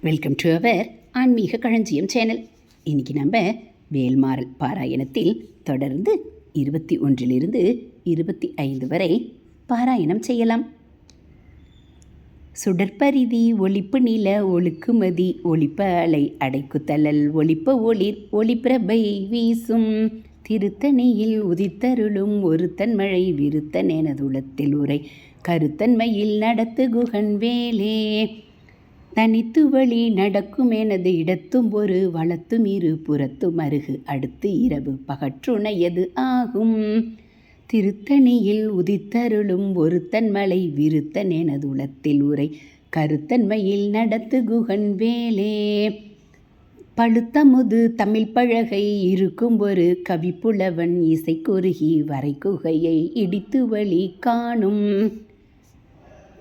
Welcome to our ஆன்மீக களஞ்சியம் channel இன்னைக்கு நம்ம வேல்மாறல் பாராயணத்தில் தொடர்ந்து இருபத்தி ஒன்றிலிருந்து இருபத்தி ஐந்து வரை பாராயணம் செய்யலாம். சுடற்பரிதி ஒளிப்பு நில ஒழுக்குமதி ஒளிப்ப அலை அடைக்குத்தலல் ஒளிப்ப ஒளிர் ஒளிப்பிரபை வீசும். திருத்தணியில் உதித்தருளும் ஒருத்தன் மழை விருத்தன் எனதுளத்தில் உரை. கருத்தன்மையில் நடத்து குகன் வேலே. தனித்து வழி நடக்கும் எனது இடத்தும் ஒரு வளத்தும் இரு புறத்தும் அருகு. அடுத்து இரவு பகற்றுணையது ஆகும். திருத்தணியில் உதித்தருளும் ஒருத்தன் மலை விருத்தன் எனதுளத்தில் உரை. கருத்தன்மையில் நடத்து குகன் வேலே. பழுத்தமுது தமிழ் பழகை இருக்கும் ஒரு கவிப்புலவன் இசை குறுகி வரை குகையை இடித்து வழி காணும்.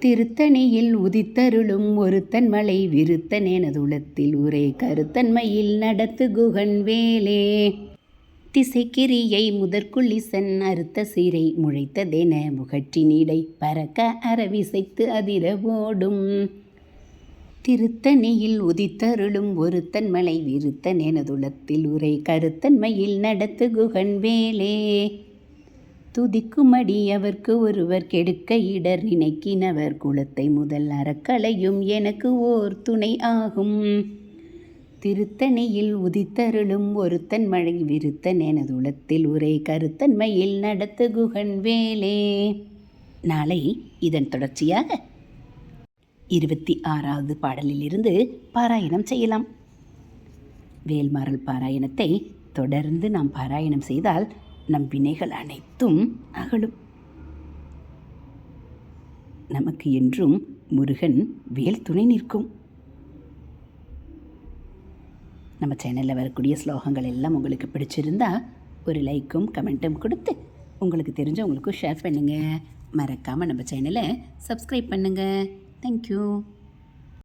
திருத்தணியில் உதித்தருளும் ஒருத்தன் மலை விருத்தன் எனதுளத்தில் உரை கருத்தன்மையில் நடத்து குகன் வேலே. திசைக்கிரியை முதற்குள்ளிசன் அறுத்த சீரை முளைத்ததென முகற்றினிடை பறக்க அரவிசைத்து அதிர ஓடும். திருத்தணியில் உதித்தருளும் ஒருத்தன் மலை விருத்தன் எனதுளத்தில் உரை கருத்தன்மையில் நடத்து குகன் வேலே. துதிக்குமடி அவர்க்கு ஒருவர் கெடுக்க இடர் நினைக்கினவர். குலத்தை முதல் அறக்கலையும் எனக்கு ஓர் துணை ஆகும். திருத்தணியில் உதித்தருளும் ஒருத்தன் மழை விருத்தன் எனதுளத்தில் உரை கருத்தன்மையில் நடத்து குகன் வேலே. நாளை இதன் தொடர்ச்சியாக இருபத்தி ஆறாவது பாடலிலிருந்து பாராயணம் செய்யலாம். வேல்மாறல் பாராயணத்தை தொடர்ந்து நாம் பாராயணம் செய்தால் நம் வினைகள் அனைத்தும் அகலும். நமக்கு என்றும் முருகன் வேல் துணை நிற்கும். நம்ம சேனலில் வரக்கூடிய ஸ்லோகங்கள் எல்லாம் உங்களுக்கு பிடிச்சிருந்தா ஒரு லைக்கும் கமெண்ட்டும் கொடுத்து உங்களுக்கு தெரிஞ்சவங்களுக்கும் ஷேர் பண்ணுங்கள் மறக்காமல் நம்ம சேனலை சப்ஸ்கிரைப் பண்ணுங்கள் தேங்க்யூ